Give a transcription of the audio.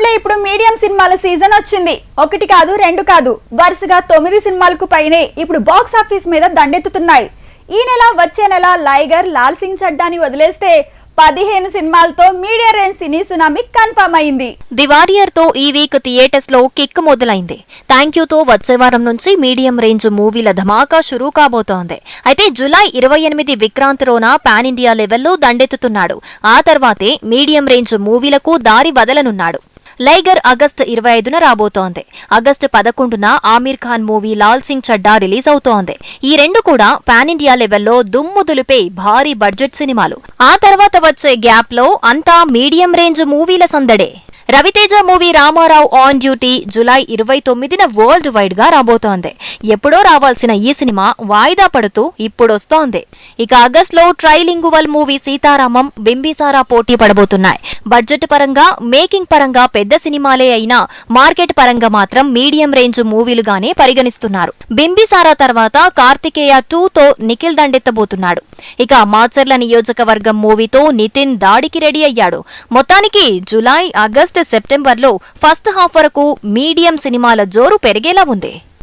టాలీవుడ్లో ఇప్పుడు మీడియం సినిమాల సీజన్ వచ్చింది. ఒకటి కాదు రెండు కాదు. వరుసగా తొమ్మిది సినిమాలకు పైనే ఇప్పుడు బాక్స్ ఆఫీస్ మీద దండెత్తుతున్నాయి. ఈ నెల వచ్చే నెల లైగర్ లాల్ సింగ్ చడ్డాని వదిలేస్తే పదిహేను సినిమాలతో media range cine tsunami confirm అయింది. ది వారియర్తో ఈ వీక్ థియేటర్స్లో కిక్ మొదలైంది. థ్యాంక్ యూ తో వచ్చే వారం నుంచి మీడియం రేంజ్ మూవీల ధమాకా షురూ కాబోతోంది. అయితే జులై ఇరవై ఎనిమిది విక్రాంత్ రోనా పాన్ ఇండియా లెవెల్లో దండెత్తుతున్నాడు. ఆ తర్వాతే మీడియం రేంజ్ మూవీలకు దారి వదలనున్నాడు. లైగర్ ఆగస్టు ఇరవై ఐదున రాబోతోంది. ఆగస్టు పదకొండున ఆమీర్ ఖాన్ మూవీ లాల్ సింగ్ చడ్డా రిలీజ్ అవుతోంది. ఈ రెండు కూడా పాన్ ఇండియా లెవెల్లో దుమ్ముదులిపే భారీ బడ్జెట్ సినిమాలు. ఆ తర్వాత వచ్చే గ్యాప్లో అంతా మీడియం రేంజ్ మూవీల సందడే. Raviteja movie Ramarao on duty July ఇరవై తొమ్మిదిన వరల్డ్ వైడ్గా రాబోతోంది. ఎప్పుడో రావాల్సిన ఈ సినిమా వాయిదా పడుతూ ఇప్పుడొస్తోంది. ఇక ఆగస్ట్లో ట్రైలింగువల్ మూవీ సీతారామం బింబిసారా పోటీ పడబోతున్నాయి. బడ్జెట్ పరంగా మేకింగ్ పరంగా పెద్ద సినిమాలే అయినా మార్కెట్ పరంగా మాత్రం మీడియం రేంజ్ మూవీలుగానే పరిగణిస్తున్నారు. బింబిసారా తర్వాత కార్తికేయ టూ తో నిఖిల్ దండెత్తబోతున్నాడు. ఇక మాచర్ల నియోజకవర్గం మూవీతో నితిన్ దాడికి రెడీ అయ్యాడు. మొత్తానికి జులై ఆగస్ట్ సెప్టెంబర్లో ఫస్ట్ హాఫ్ వరకు మీడియం సినిమాల జోరు పెరిగేలా ఉంది.